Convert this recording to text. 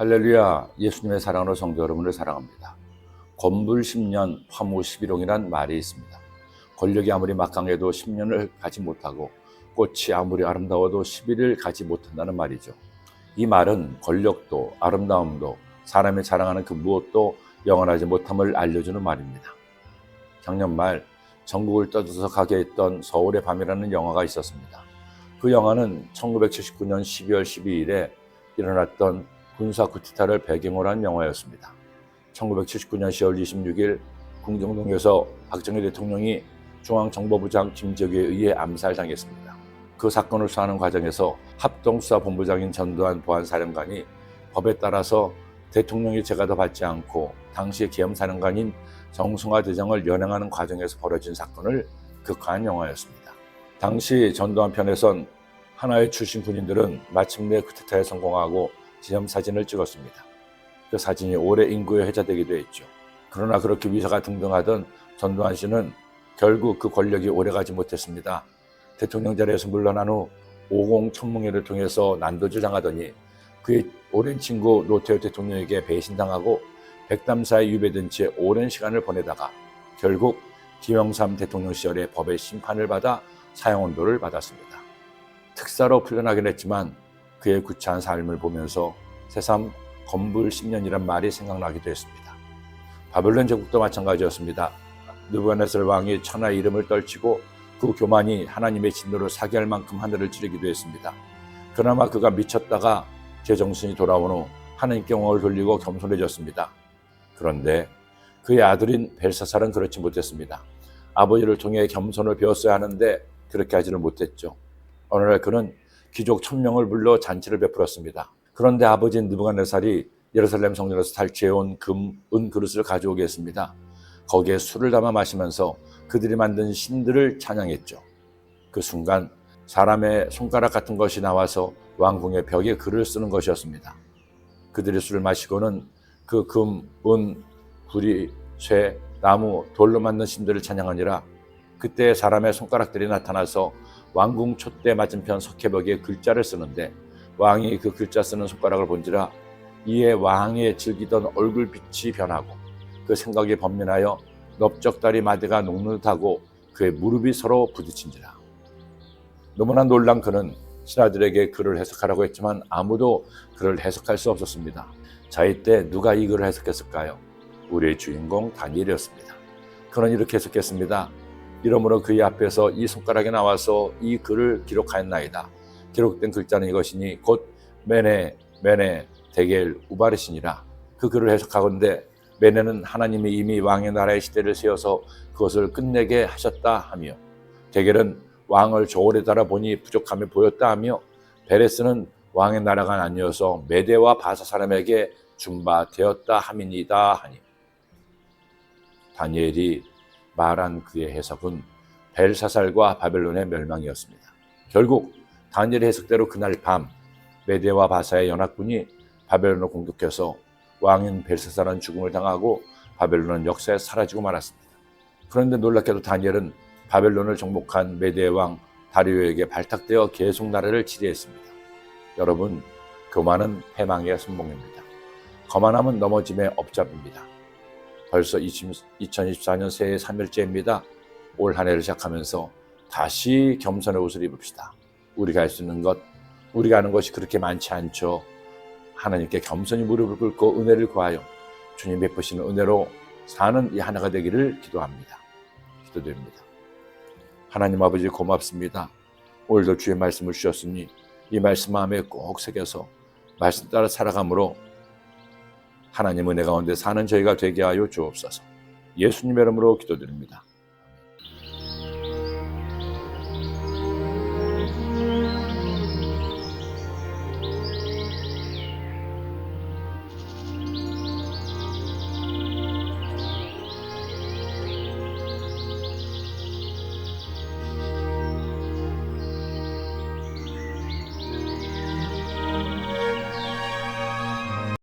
할렐루야 예수님의 사랑으로 성도 여러분을 사랑합니다. 건불 10년 화무 11홍이란 말이 있습니다. 권력이 아무리 막강해도 10년을 가지 못하고 꽃이 아무리 아름다워도 11을 가지 못한다는 말이죠. 이 말은 권력도 아름다움도 사람이 자랑하는 그 무엇도 영원하지 못함을 알려주는 말입니다. 작년 말 전국을 떠들썩하게 했던 서울의 밤이라는 영화가 있었습니다. 그 영화는 1979년 12월 12일에 일어났던 군사 쿠데타를 배경으로 한 영화였습니다. 1979년 10월 26일 궁정동에서 박정희 대통령이 중앙정보부장 김재규에 의해 암살당했습니다. 그 사건을 수사하는 과정에서 합동수사본부장인 전두환 보안사령관이 법에 따라서 대통령이 제가도 받지 않고 당시 계엄사령관인 정승화 대장을 연행하는 과정에서 벌어진 사건을 극화한 영화였습니다. 당시 전두환 편에선 하나의 출신 군인들은 마침내 쿠데타에 성공하고 기념사진을 찍었습니다. 그 사진이 오래 인구에 회자되기도 했죠. 그러나 그렇게 위사가 등등하던 전두환 씨는 결국 그 권력이 오래가지 못했습니다. 대통령 자리에서 물러난 후50 천문회를 통해서 난도질 당하더니 그의 오랜 친구 노태우 대통령에게 배신당하고 백담사에 유배된 채 오랜 시간을 보내다가 결국 김영삼 대통령 시절에 법의 심판을 받아 사형 언도를 받았습니다. 특사로 풀려나긴 했지만 그의 구차한 삶을 보면서 새삼 건불 10년이란 말이 생각나기도 했습니다. 바벨론 제국도 마찬가지였습니다. 느부갓네살 왕이 천하의 이름을 떨치고 그 교만이 하나님의 진노를 사기할 만큼 하늘을 찌르기도 했습니다. 그나마 그가 미쳤다가 제정신이 돌아온 후 하나님께 영광을 돌리고 겸손해졌습니다. 그런데 그의 아들인 벨사살은 그렇지 못했습니다. 아버지를 통해 겸손을 배웠어야 하는데 그렇게 하지를 못했죠. 어느 날 그는 귀족 천명을 불러 잔치를 베풀었습니다. 그런데 아버지인 느부갓네살이 예루살렘 성전에서 탈취해온 금, 은 그릇을 가져오게 했습니다. 거기에 술을 담아 마시면서 그들이 만든 신들을 찬양했죠. 그 순간 사람의 손가락 같은 것이 나와서 왕궁의 벽에 글을 쓰는 것이었습니다. 그들이 술을 마시고는 그 금, 은, 구리, 쇠, 나무, 돌로 만든 신들을 찬양하니라 그때 사람의 손가락들이 나타나서 왕궁 촛대 맞은편 석회벽에 글자를 쓰는데 왕이 그 글자 쓰는 손가락을 본지라 이에 왕의 즐기던 얼굴빛이 변하고 그 생각이 번민하여 넓적다리 마디가 녹는듯하고 그의 무릎이 서로 부딪힌지라 너무나 놀란 그는 신하들에게 글을 해석하라고 했지만 아무도 글을 해석할 수 없었습니다. 자 이때 누가 이 글을 해석했을까요? 우리의 주인공 다니엘이었습니다. 그는 이렇게 해석했습니다. 이러므로 그의 앞에서 이 손가락이 나와서 이 글을 기록하였나이다. 기록된 글자는 이것이니 곧 메네 메네 데겔 우바르시니라. 그 글을 해석하건대 메네는 하나님이 이미 왕의 나라의 시대를 세워서 그것을 끝내게 하셨다 하며 데겔은 왕을 저울에 달아 보니 부족함이 보였다 하며 베레스는 왕의 나라가 아니어서 메대와 바사 사람에게 준바되었다 함이니다 하니 다니엘이 말한 그의 해석은 벨사살과 바벨론의 멸망이었습니다. 결국 다니엘의 해석대로 그날 밤 메대와 바사의 연합군이 바벨론을 공격해서 왕인 벨사살은 죽음을 당하고 바벨론은 역사에 사라지고 말았습니다. 그런데 놀랍게도 다니엘은 바벨론을 정복한 메대 왕 다리오에게 발탁되어 계속 나라를 지배했습니다. 여러분, 교만은 패망의 선봉입니다. 거만함은 넘어짐의 업잡입니다. 벌써 2024년 새해 3일째입니다. 올 한 해를 시작하면서 다시 겸손의 옷을 입읍시다. 우리가 할 수 있는 것, 우리가 하는 것이 그렇게 많지 않죠. 하나님께 겸손히 무릎을 꿇고 은혜를 구하여 주님 베푸시는 은혜로 사는 이 하나가 되기를 기도합니다. 기도드립니다. 하나님 아버지 고맙습니다. 오늘도 주의 말씀을 주셨으니 이 말씀 마음에 꼭 새겨서 말씀 따라 살아감으로 하나님 은혜 가운데 사는 저희가 되게 하여 주옵소서. 예수님 이름으로 기도드립니다.